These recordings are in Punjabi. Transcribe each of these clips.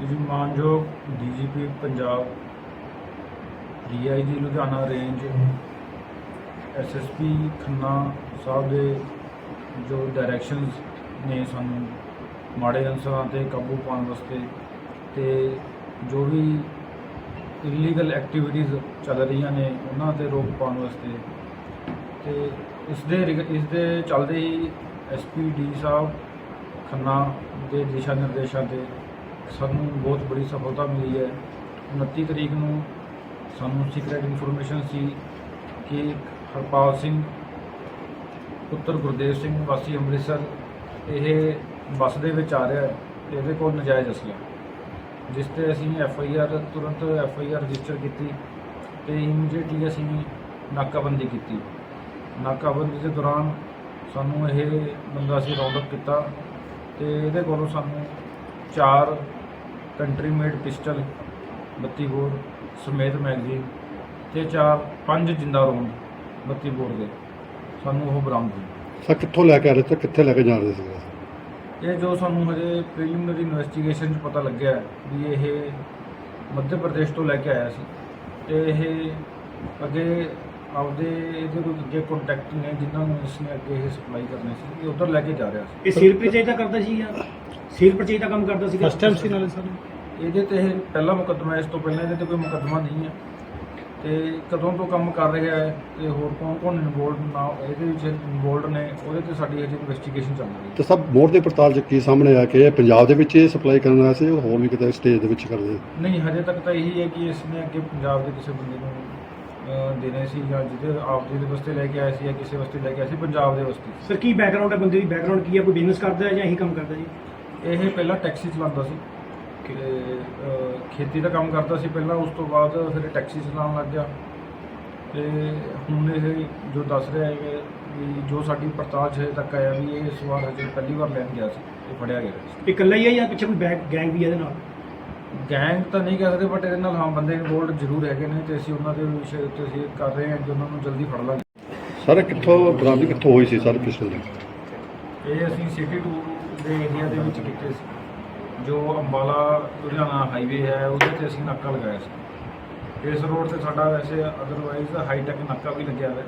ਜੀ ਮਾਨਯੋਗ DGP Punjab DIG Ludhiana range SSP Khanna sahib ਦੇ ਜੋ ਡਾਇਰੈਕਸ਼ਨਸ ਨੇ ਸਾਨੂੰ ਮਾੜੇ ਅਨਸਰਾਂ ਤੇ ਕਾਬੂ ਪਾਉਣ ਵਾਸਤੇ ਤੇ ਜੋ ਵੀ ਇਲੀਗਲ ਐਕਟੀਵਿਟੀਜ਼ ਚੱਲ ਰਹੀਆਂ ਨੇ, ਉਹਨਾਂ ਤੇ ਰੋਕ ਪਾਉਣ ਵਾਸਤੇ ਤੇ ਇਸ ਦੇ ਰਿਗ- ਇਸ ਦੇ ਚੱਲਦੇ ਹੀ ਐਸਪੀ ਡੀ ਸਾਹਿਬ ਖੰਨਾ ਦੇ ਦਿਸ਼ਾ ਨਿਰਦੇਸ਼ਾਂ ਤੇ ਸਾਨੂੰ ਬਹੁਤ ਬੜੀ ਸਫਲਤਾ ਮਿਲੀ ਹੈ। 29 ਤਰੀਕ ਨੂੰ ਸਾਨੂੰ ਸੀਕ੍ਰੇਟ ਇਨਫੋਰਮੇਸ਼ਨ ਸੀ ਕਿ ਹਰਪਾਲ ਸਿੰਘ, ਪੁੱਤਰ ਗੁਰਦੇਵ ਸਿੰਘ ਵਾਸੀ ਅੰਮ੍ਰਿਤਸਰ, ਇਹ ਬੱਸ ਦੇ ਵਿੱਚ ਆ ਰਿਹਾ ਹੈ। ਤੇ ਇਹਦੇ ਕੋਲ ਨਜਾਇਜ਼ ਅਸਲਾ। ਜਿਸ ਤੇ ਅਸੀਂ ਐਫ ਆਈ ਆਰ ਤੁਰੰਤ ਐਫ ਆਈ ਆਰ ਰਜਿਸਟਰ ਕੀਤੀ ਤੇ ਇਮੀਡੀਏਟਲੀ ਅਸੀਂ ਨਾਕਾਬੰਦੀ ਕੀਤੀ। ਨਾਕਾਬੰਦੀ ਦੇ ਦੌਰਾਨ ਸਾਨੂੰ ਇਹ ਬੰਦਾ ਅਸੀਂ ਰਾਉਂਡ ਅਪ ਕੀਤਾ ਤੇ ਇਹਦੇ ਕੋਲੋਂ ਸਾਨੂੰ ਚਾਰ ਕੰਟਰੀ ਮੇਡ ਪਿਸਟਲ 32 ਬੋਰ ਸਮੇਤ ਮੈਗਜ਼ੀਨ ਤੇ ਚਾਰ ਪੰਜ ਜਿੰਦਾ ਰੌਂਦ 32 ਬੋਰ ਦੇ ਸਾਨੂੰ ਉਹ ਬਰਾਮਦ ਹੋਏ। ਸਰ ਕਿੱਥੋਂ ਲੈ ਕੇ ਆ ਰਹੇ ਤੇ ਕਿੱਥੇ ਲੈ ਕੇ ਜਾ ਰਹੇ ਸੀਗੇ? ਇਹ ਜੋ ਸਾਨੂੰ ਹਜੇ ਪ੍ਰੀਲਿਮਿਨਰੀ ਇਨਵੈਸਟੀਗੇਸ਼ਨ 'ਚ ਪਤਾ ਲੱਗਿਆ ਹੈ ਵੀ ਇਹ ਮੱਧ ਪ੍ਰਦੇਸ਼ ਤੋਂ ਲੈ ਕੇ ਆਇਆ ਸੀ ਤੇ ਇਹ ਅੱਗੇ ਆਪਦੇ ਇਹਦੇ ਕੋਈ ਅੱਗੇ ਕੰਟੈਕਟ ਨੇ ਜਿਨ੍ਹਾਂ ਨੂੰ ਇਸਨੇ ਅੱਗੇ ਇਹ ਸਪਲਾਈ ਕਰਨੇ ਸੀ ਇਹ ਉਧਰ ਲੈ ਕੇ ਜਾ ਰਿਹਾ ਸੀ। ਇਹ ਸੇਲ ਪਰਚੇਜ ਦਾ ਕਰਦਾ ਸੀ ਜਾਂ ਸੇਲ ਪਰਚੇਜ ਦਾ ਕੰਮ ਕਰਦਾ ਸੀ ਫਸਟ ਟਾਈਮ ਸੀ ਨਾਲੇ ਸਰ। ਇਹਦੇ ਤੇ ਇਹ ਪਹਿਲਾ ਮੁਕੱਦਮਾ ਹੈ, ਇਸ ਤੋਂ ਪਹਿਲਾਂ ਇਹਦੇ ਤੇ ਕੋਈ ਮੁਕੱਦਮਾ ਨਹੀਂ ਹੈ। ਤੇ ਕਦੋਂ ਤੋਂ ਕੰਮ ਕਰ ਰਿਹਾ ਹੈ ਤੇ ਹੋਰ ਕੌਣ ਕੌਣ ਇਨਵੋਲਡ ਨਾ? ਇਹਦੇ ਵਿੱਚ ਇਨਵੋਲਡ ਨੇ ਉਹਦੇ ਤੇ ਸਾਡੀ ਹਜੇ ਇਨਵੈਸਟੀਗੇਸ਼ਨ ਚੱਲ ਰਹੀ ਹੈ। ਤੇ ਸਭ ਮੋੜ ਦੇ ਪੜਤਾਲ ਚ ਕੀ ਸਾਹਮਣੇ ਆ ਕਿ ਇਹ ਪੰਜਾਬ ਦੇ ਵਿੱਚ ਇਹ ਸਪਲਾਈ ਕਰਨ ਆਇਆ ਸੀ ਹੋਰ ਵੀ ਕਿਤੇ ਸਟੇਜ ਦੇ ਵਿੱਚ ਕਰਦੇ ਨਹੀਂ ਹਜੇ ਤੱਕ ਤਾਂ ਇਹੀ ਹੈ ਕਿ ਇਸਨੇ ਅੱਗੇ ਪੰਜਾਬ ਦੇ ਕਿਸੇ ਬੰਦੇ ਨੂੰ ਦੇਣੇ ਸੀ ਜਾਂ ਜਿਹਦੇ ਆਪ ਜੀ ਦੇ ਵਾਸਤੇ ਲੈ ਕੇ ਆਏ ਸੀ ਜਾਂ ਕਿਸੇ ਵਾਸਤੇ ਲੈ ਕੇ ਆਏ ਸੀ ਪੰਜਾਬ ਦੇ ਵਾਸਤੇ। ਸਰ ਕੀ ਬੈਕਗ੍ਰਾਉਂਡ ਹੈ ਬੰਦੇ ਦੀ? ਬੈਕਗ੍ਰਾਉਂਡ ਕੀ ਹੈ? ਕੋਈ ਬਿਜ਼ਨਸ ਕਰਦਾ ਹੈ ਜਾਂ ਇਹੀ ਕੰਮ ਕਰਦਾ ਜੀ? ਇਹ ਪਹਿਲਾਂ ਟੈਕਸੀ ਚਲਾਉਂਦਾ ਸੀ। ਅਹ, ਖੇਤੀ ਦਾ ਕੰਮ ਕਰਦਾ ਸੀ ਪਹਿਲਾਂ ਉਸ ਤੋਂ ਬਾਅਦ ਫਿਰ ਟੈਕਸੀ ਚਲਾਉਣ ਲੱਗ ਗਿਆ। ਤੇ ਹੁਣ ਇਹ ਜੋ ਦੱਸ ਰਿਹਾ ਹੈ ਕਿ ਵੀ ਜੋ ਸਾਡੀ ਪੜਤਾਲ 'ਚ ਹਜੇ ਤੱਕ ਆਇਆ ਵੀ ਇਹ ਇਸ ਵਾਰ ਹਜੇ ਪਹਿਲੀ ਵਾਰ ਲੈਣ ਗਿਆ ਸੀ ਇਹ ਫੜਿਆ ਗਿਆ ਸੀ। ਇਹ ਇਕੱਲਾ ਹੀ ਹੈ ਜਾਂ ਪਿੱਛੇ ਕੋਈ ਬੈਕ ਗੈਂਗ ਵੀ ਹੈ ਇਹਦੇ ਨਾਲ? ਗੈਂਗ ਤਾਂ ਨਹੀਂ ਕਹਿ ਸਕਦੇ ਬਟ ਇਹਦੇ ਨਾਲ ਹਾਂ ਬੰਦੇ ਇਨਵੋਲਡ ਜ਼ਰੂਰ ਹੈਗੇ ਨੇ ਤੇ ਅਸੀਂ ਉਹਨਾਂ ਦੇ ਵਿਸ਼ੇ ਉੱਤੇ ਅਸੀਂ ਕਰ ਰਹੇ ਹਾਂ ਕਿ ਉਹਨਾਂ ਨੂੰ ਜਲਦੀ ਫੜ ਲਾਂਗੇ। ਸਰ ਕਿੱਥੋਂ ਬਰਾਮਦ ਕਿੱਥੋਂ ਹੋਈ ਸੀ ਸਰ ਪਿਸਟਲ ਦੀ? ਇਹ ਅਸੀਂ ਸਿਟੀ 2 ਦੇ ਏਰੀਆ ਦੇ ਵਿੱਚ ਕੀਤੇ ਸੀ। ਜੋ ਅੰਬਾਲਾ ਲੁਧਿਆਣਾ ਹਾਈਵੇ ਹੈ ਉਹਦੇ ਤੇ ਅਸੀਂ ਨਾਕਾ ਲਗਾਇਆ ਸੀ। ਇਸ ਰੋਡ ਤੇ ਸਾਡਾ ਵੈਸੇ ਅਦਰਵਾਈਜ਼ ਹਾਈਟੈਕ ਨਾਕਾ ਵੀ ਲੱਗਿਆ ਹੋਇਆ। ਹੈ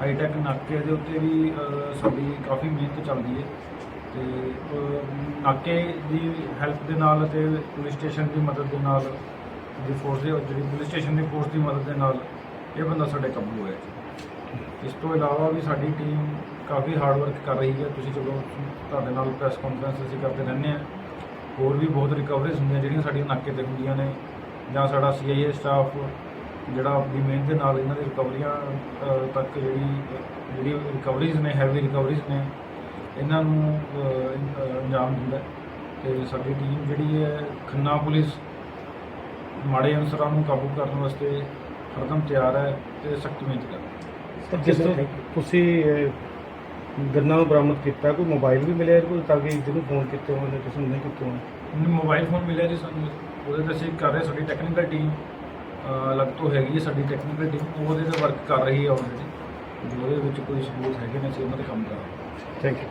ਹਾਈਟੈਕ ਨਾਕੇ ਦੇ ਉੱਤੇ ਵੀ ਸਾਡੀ ਕਾਫੀ ਮਿਹਨਤ ਚੱਲਦੀ ਹੈ। ਤੇ ਅ, ਨਾਕੇ ਦੀ ਹੈਲਪ ਦੇ ਨਾਲ ਤੇ ਪੁਲਿਸ ਸਟੇਸ਼ਨ ਦੀ ਮਦਦ ਦੇ ਨਾਲ ਦੀ ਫੋਰਸ ਦੀ ਜਿਹੜੀ ਪੁਲਿਸ ਸਟੇਸ਼ਨ ਦੀ ਫੋਰਸ ਦੀ ਮਦਦ ਦੇ ਨਾਲ ਇਹ ਬੰਦਾ ਸਾਡੇ ਕਾਬੂ ਹੋਇਆ ਜੀ। ਇਸ ਤੋਂ ਇਲਾਵਾ ਵੀ ਸਾਡੀ ਟੀਮ ਕਾਫੀ ਹਾਰਡ ਵਰਕ ਕਰ ਰਹੀ ਹੈ। ਤੁਸੀਂ ਚਲੋ ਤੁਹਾਡੇ ਨਾਲ ਪ੍ਰੈਸ ਕਾਨਫਰੰਸ ਅਸੀਂ ਕਰਦੇ ਰਹਿੰਦੇ ਹਾਂ। ਹੋਰ ਵੀ ਬਹੁਤ ਰਿਕਵਰੀਜ਼ ਹੁੰਦੀਆਂ ਜਿਹੜੀਆਂ ਸਾਡੀਆਂ ਨਾਕੇ ਤੇ ਹੁੰਦੀਆਂ ਨੇ। ਜਾਂ ਸਾਡਾ ਸੀਆਈਏ ਸਟਾਫ ਜਿਹੜਾ ਆਪਣੀ ਮਿਹਨਤ ਦੇ ਨਾਲ ਇਹਨਾਂ ਦੀ ਰਿਕਵਰੀਆਂ ਅ, ਤੱਕ ਜਿਹੜੀ ਜਿਹੜੀ ਰਿਕਵਰੀਜ਼ ਨੇ ਹੈਵੀ ਰਿਕਵਰੀਜ਼ ਨੇ ਇਹਨਾਂ ਨੂੰ ਅੰਜਾਮ ਦਿੰਦਾ ਹੈ। ਤੇ ਸਾਡੀ ਟੀਮ ਜਿਹੜੀ ਹੈ ਖੰਨਾ ਪੁਲਿਸ ਮਾੜੇ ਅਨਸਰਾਂ ਨੂੰ ਕਾਬੂ ਕਰਨ ਵਾਸਤੇ ਹਰਦਮ ਤਿਆਰ ਹੈ ਤੇ ਸਖਤ ਮਿਹਨਤ ਕਰ ਰਹੀ ਹੈ। ਸਰ ਜਿਸ ਤੋਂ ਤੁਸੀਂ ਗੰਨਾ ਨੂੰ ਬਰਾਮਦ ਕੀਤਾ ਕੋਈ ਮੋਬਾਈਲ ਵੀ ਮਿਲਿਆ ਕੋਈ ਤਾਂ ਕਿ ਜਿਹਨੂੰ ਫੋਨ ਕੀਤੇ ਹੋਣ ਜਾਂ ਕਿਸੇ ਨੂੰ ਨਹੀਂ ਕੀਤੇ ਹੋਣ? ਮੈਨੂੰ ਮੋਬਾਈਲ ਫੋਨ ਮਿਲਿਆ ਜੀ ਸਾਨੂੰ। ਉਹਦੇ ਤੇ ਅਸੀਂ ਕਰ ਰਹੇ ਸਾਡੀ ਟੈਕਨੀਕਲ ਟੀਮ ਅਲੱਗ ਤੋਂ ਹੈਗੀ ਹੈ ਸਾਡੀ ਟੈਕਨੀਕਲ ਟੀਮ ਉਹਦੇ ਤੇ ਵਰਕ ਕਰ ਰਹੀ ਹੈ ਆਲਰੇਡੀ ਜੋ ਉਹਦੇ ਵਿੱਚ ਕੋਈ ਸਬੂਤ ਹੈਗੇ ਨੇ ਅਸੀਂ ਉਹਨਾਂ ਤੇ ਕੰਮ ਕਰ ਰਹੇ ਹਾਂ ਥੈਂਕ ਯੂ